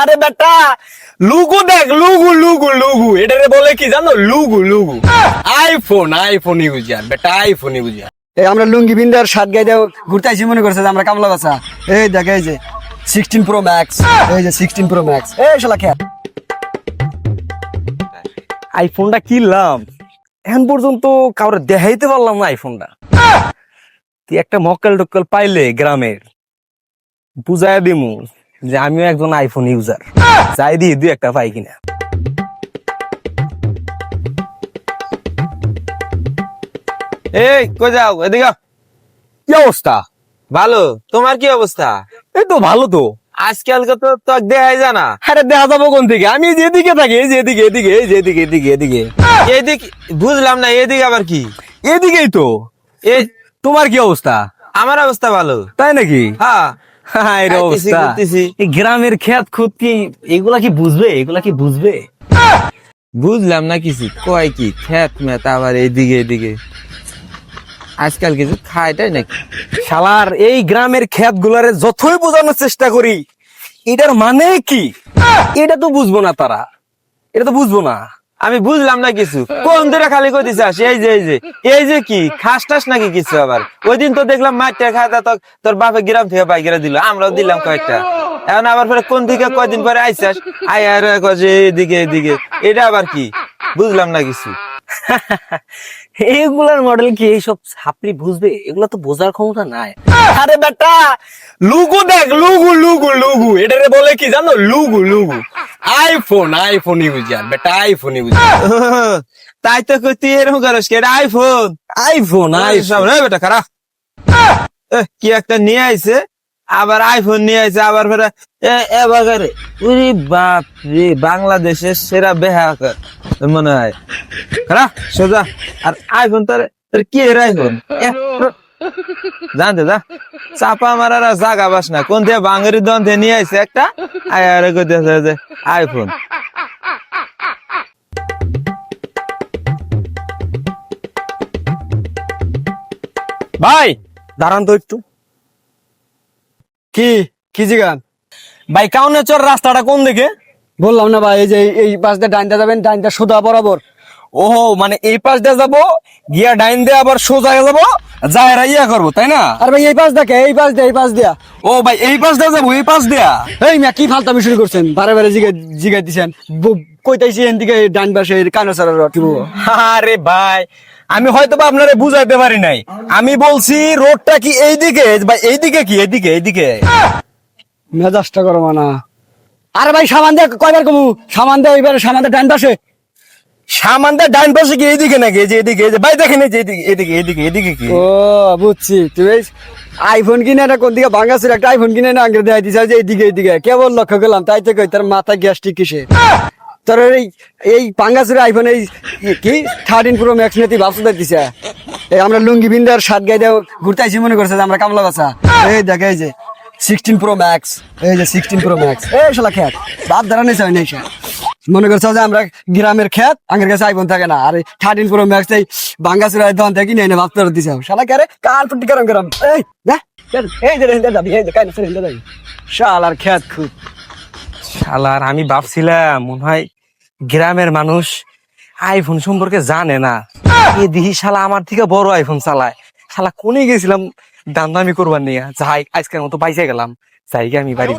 আরে বেটা লুগু দেখ লুগু লুগু লুগু। এটারে বলে কি জানো? লুগু লুগু। আইফোন আইফোন ইউজার বেটা আইফোন ইউজার এই আমরা লুঙ্গি বিন্দার শার্ট গায়ে দেও ঘুরতে আইছি মনে করছে যে আমরা কামলা বাসা এই দেখ এই যে সিক্সটিন প্রো ম্যাক্স এই যে সিক্সটিন প্রো ম্যাক্স এই শালা খেয়া। আইফোনটা কিনলাম। এখন পর্যন্ত কাউরে দেখাইতে পারলাম না আইফোনটা তুই একটা মক্কেল টক্কেল পাইলে গ্রামের। বুঝাই দিমু। যে আমিও একজন আইফোন ইউজার চাই দিয়ে দুই একটা পাই কিনা। এই কই যাও? এদিকে। কি অবস্থা? ভালো? তোমার কি অবস্থা? এই তো ভালো তো। আজকালকে তো তো দেখাই জানা আরে দেখা যাব কোন থেকে? আমি যেদিকে থাকি এই যে এদিকে এই যে এদিকে এদিকে এদিকে। বুঝলাম না এদিকে আবার কি? এদিকেই তো। এই তোমার কি অবস্থা? আমার অবস্থা ভালো। তাই নাকি? হ্যাঁ। অবস্থা। এই গ্রামের খেত খুদ কি এগুলা কি বুঝবে? এগুলা কি বুঝবে? বুঝলাম না কিছু কয় কি খ্যাত ম্যাত আবার এইদিকে এদিকে আজকাল কিছু খায়টাই নাকি? শালার এই গ্রামের খেত গুলারে যতই বোঝানোর চেষ্টা করি এটার মানে কি? এটা তো বুঝব না তারা এটা তো বুঝব না। আমি বুঝলাম না কিছু। কোন দূরে খালি কই দিছে আসি, এই যে এই যে। এই যে কি? খাস টাস নাকি কিছু আবার? ওই দিন তো দেখলাম মাঠটা খাতা তো তোর বাপে গ্রাম থেকে বাইকেরা দিল। আমরাও দিলাম কয়েকটা। এখন আবার পরে কোন দিকে, কয়দিন পরে আইসাস আই আর কছে এদিকে এদিকে এটা আবার কি? বুঝলাম না কিছু। এগুলার মডেল কি এইসব ছাপড়ি বুঝবে? এগুলা তো বোঝার ক্ষমতা নাই। আরে বেটা, লুগু দেখ, লুগু লুগু লুগু। এটারে বলে কি জানো? লুগু লুগু। আইফোন আইফোন ইউজার বেটা আইফোন ইউজার তাই তো কই তুই এরকম করিস কি আইফোন আইফোন আইফোন রে বেটা খারাপ। কি একটা নিয়ে আইছে আবার আইফোন নিয়ে আইছে আবার ফেরা এবার উরি বাপ রে বাংলাদেশের সেরা বেহাকার মনে হয়। খারাপ সোজা। আর আইফোন তোর তোর কি এর আইফোন জানতে যা। চাপা মারার আর জাগা বাস না। কোন বাঙালি দন নিয়ে আইছে একটা? আয় আরে যে আইফোন ভাই দাঁড়ান তো একটু। কি কি জিগান? ভাই কাউনে চর রাস্তাটা কোন দিকে? বললাম না ভাই এই যে এই পাশ দিয়ে ডাইনটা যাবেন ডাইনটা সোজা বরাবর। ওহো মানে এই পাশ দিয়ে যাব গিয়া ডাইন দিয়ে আবার সোজা যাব যায় ইয়া করব তাই না? আর ভাই এই পাশ দেখে এই পাশ দিয়ে এই পাশ দিয়া। ও ভাই এই পাশ দিয়ে যাব এই পাশ দিয়া। এই মিয়া কি ফালতামি শুরু করছেন? বারে বারে জিগে জিগাই দিছেন। কইতাইছি এন দিকে ডাইন পাশে কানো কি বলব? আরে ভাই আমি হয়তো বা আপনারে বুঝাইতে পারি নাই। আমি বলছি রোডটা কি এইদিকে? বা এইদিকে কি? এইদিকে এইদিকে। মেজাজটা করো মানা আরে ভাই সামান দিয়ে কয়বার কমু? সামান দিয়ে এইবার সামান দিয়ে ডান পাশে। সামানটা ডাইন পাশে কি এইদিকে নাকি? যে এদিকে যে, ভাই দেখেন যে এদিকে এদিকে এদিকে এদিকে কি? ও, বুঝছি। তুমি আইফোন কিনে না কোন দিকে ভাঙাছিল? একটা আইফোন কিনে না আগে দেখাই দিছে যে এইদিকে এইদিকে কেবল লক্ষ্য করলাম, তাই তো কই, তার মাথা গ্যাস্ট্রিক কিসে? তোর এই এই পাঙ্গাসের আইফোন এই কি? থার্টিন প্রো ম্যাক্স নিয়ে তুই ভাবতে দিছে? এই আমরা লুঙ্গি বিন্দার শার্ট গাই দেও ঘুরতে আইছি মনে করছে যে আমরা কামলা বাসা এই দেখ, এই যে সিক্সটিন প্রো ম্যাক্স এই যে সিক্সটিন প্রো ম্যাক্স এই শালা খ্যাত, বাপ ধরা নেই নাই মনে করছ যে আমরা গ্রামের খ্যাত আগের কাছে আইফোন থাকে না। আর থার্টিন প্রো ম্যাক্স এই বাঙ্গাসুর দন থেকে নিয়ে এনে ভাবতে দিছে। শালা কে কার ফুটি গরম গরম এই এই যে হেন্দা দাবি এই যে কাই না হেন্দা দাবি শালার খ্যাত খুব। শালার, আমি ভাবছিলাম, মনে হয় গ্রামের মানুষ আইফোন সম্পর্কে জানে না। এ দিহি শালা আমার থেকে বড় আইফোন চালায়। শালা কোনে গেছিলাম দাম দামি করবার নিয়ে। যাই, আজকের মতো বাইসে গেলাম। যাই আমি বাড়ি